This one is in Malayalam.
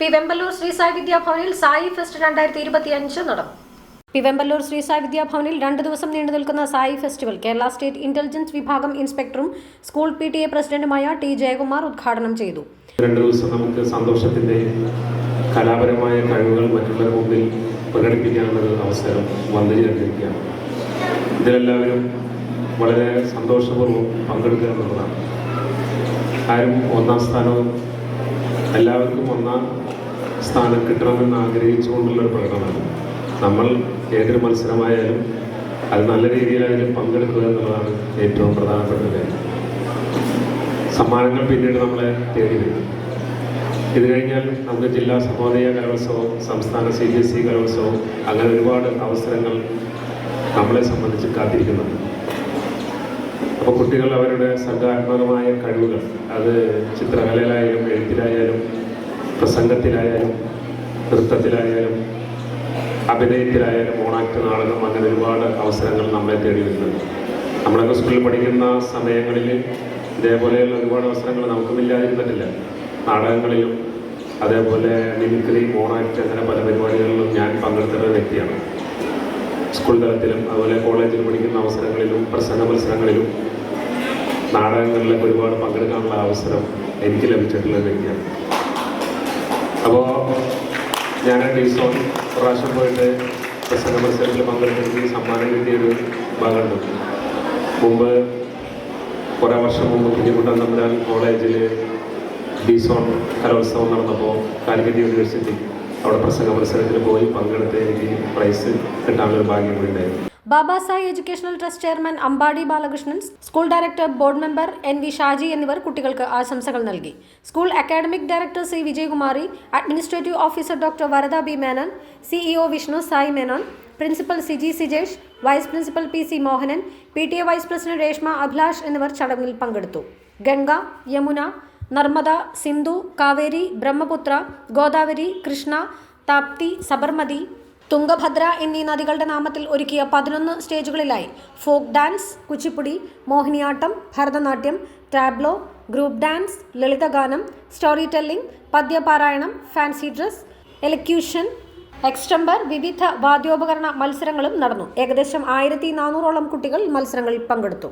പി വെമ്പല്ലൂർ ശ്രീ സായി വിദ്യാഭവനിൽ സായി ഫെസ്റ്റ് രണ്ടായിരത്തി ഇരുപത്തിയഞ്ച് നടന്നു. പി വെമ്പല്ലൂർ ശ്രീ സായി വിദ്യാഭവനിൽ രണ്ടു ദിവസം നീണ്ടു നിൽക്കുന്ന Sai festival Kerala state intelligence വിഭാഗം ഇൻസ്പെക്ടറും സ്കൂൾ പി ടി എ പ്രസിഡന്റുമായ ടി ജയകുമാർ ഉദ്ഘാടനം ചെയ്തു. രണ്ടു ദിവസം നമുക്ക് സന്തോഷത്തിന്റെ കലാപരമായ കഴിവുകൾ മറ്റുള്ളവരുടെ മുമ്പിൽ പ്രകടിപ്പിക്കാനുള്ള അവസരം വന്നു ചേർന്നിരിക്കുകയാണ്. ഇതിലെല്ലാവരും വളരെ സന്തോഷപൂർവം പങ്കെടുക്കുക എന്നുള്ളതാണ്. ആരും ഒന്നാം സ്ഥാനവും എല്ലാവർക്കും ഒന്നാം സ്ഥാനം കിട്ടണമെന്ന് ആഗ്രഹിച്ചുകൊണ്ടുള്ളൊരു പ്രകടനമാണ്. നമ്മൾ ഏതൊരു മത്സരമായാലും അത് നല്ല രീതിയിലായാലും പങ്കെടുക്കുക എന്നുള്ളതാണ് ഏറ്റവും പ്രധാനപ്പെട്ട കാര്യം. സമ്മാനങ്ങൾ പിന്നീട് നമ്മളെ തേടി വരും. ഇത് കഴിഞ്ഞാൽ നമുക്ക് ജില്ലാ സഹോദയ കലോത്സവം സംസ്ഥാന സി ബി എസ് ഇ കലോത്സവം അങ്ങനെ ഒരുപാട് അവസരങ്ങൾ നമ്മളെ സംബന്ധിച്ച് കാത്തിരിക്കുന്നുണ്ട്. അപ്പോൾ കുട്ടികൾ അവരുടെ സർഗാത്മകമായ കഴിവുകൾ അത് ചിത്രകലയിലായാലും എഴുത്തിലായാലും പ്രസംഗത്തിലായാലും നൃത്തത്തിലായാലും അഭിനയത്തിലായാലും ഓണാക്ട് നാടകം അങ്ങനെ ഒരുപാട് അവസരങ്ങൾ നമ്മളെ തേടി വരുന്നുണ്ട്. നമ്മളൊക്കെ സ്കൂളിൽ പഠിക്കുന്ന സമയങ്ങളിൽ ഇതേപോലെയുള്ള ഒരുപാട് അവസരങ്ങൾ നമുക്കും ഇല്ലാതിരുന്നിട്ടില്ല നാടകങ്ങളിലും അതേപോലെ മിമിക്രി മോണാക്ട് അങ്ങനെ പല പരിപാടികളിലും ഞാൻ പങ്കെടുത്തിട്ടുള്ള വ്യക്തിയാണ്. സ്കൂൾ തലത്തിലും അതുപോലെ കോളേജിൽ പഠിക്കുന്ന അവസരങ്ങളിലും പ്രസംഗ മത്സരങ്ങളിലും നാടകങ്ങളിലൊക്കെ ഒരുപാട് പങ്കെടുക്കാനുള്ള അവസരം എനിക്ക് ലഭിച്ചിട്ടുള്ള ഒരു വ്യക്തിയാണ്. അപ്പോൾ ഞാൻ ഡിസോൺ പ്രാവശ്യം പോയിട്ട് പ്രസംഗ മത്സരത്തിൽ ഈ സമ്മാനം കിട്ടിയൊരു ഭാഗമുണ്ട്. മുമ്പ് കുറേ വർഷം മുമ്പ് കുഞ്ഞിക്കുട്ടൻ തമ്പുരാൻ കോളേജിൽ ഡിസോൺ കലോത്സവം നടന്നപ്പോൾ കാലിക്കറ്റ് യൂണിവേഴ്സിറ്റി അവിടെ പ്രസംഗ മത്സരത്തിൽ പോയി പങ്കെടുത്ത് എനിക്ക് പ്രൈസ് കിട്ടാനൊരു ഭാഗ്യം കൂടി Baba Sai educational trust chairman Ambadi Balakrishnan school director board member N V Shaji എന്നിവർ കുട്ടികൾക്ക് ആശംസകൾ നൽകി. School academic director C Vijayakumari administrative officer doctor Varada B Menon CEO Vishnu Sai Menon principal Siji Sijesh vice principal P C Mohanan P T A vice president Reshma Abhilash എന്നിവർ ചടങ്ങിൽ പങ്കെടുത്തു. ഗംഗ യമുന നർമ്മദ സിന്ധു കാവേരി ബ്രഹ്മപുത്ര ഗോദാവരി കൃഷ്ണ താപ്തി സബർമതി തുംഗഭദ്ര എന്നീ നദികളുടെ നാമത്തിൽ ഒരുക്കിയ പതിനൊന്ന് സ്റ്റേജുകളിലായി folk dance Kuchipudi Mohiniyattam Bharatanatyam tableau group dance ലളിതഗാനം സ്റ്റോറി ടെല്ലിംഗ് പദ്യപാരായണം ഫാൻസി ഡ്രസ് എലക്യൂഷൻ എക്സ്റ്റംബർ വിവിധ വാദ്യോപകരണ മത്സരങ്ങളും നടന്നു. ഏകദേശം ആയിരത്തി നാനൂറോളം കുട്ടികൾ മത്സരങ്ങളിൽ പങ്കെടുത്തു.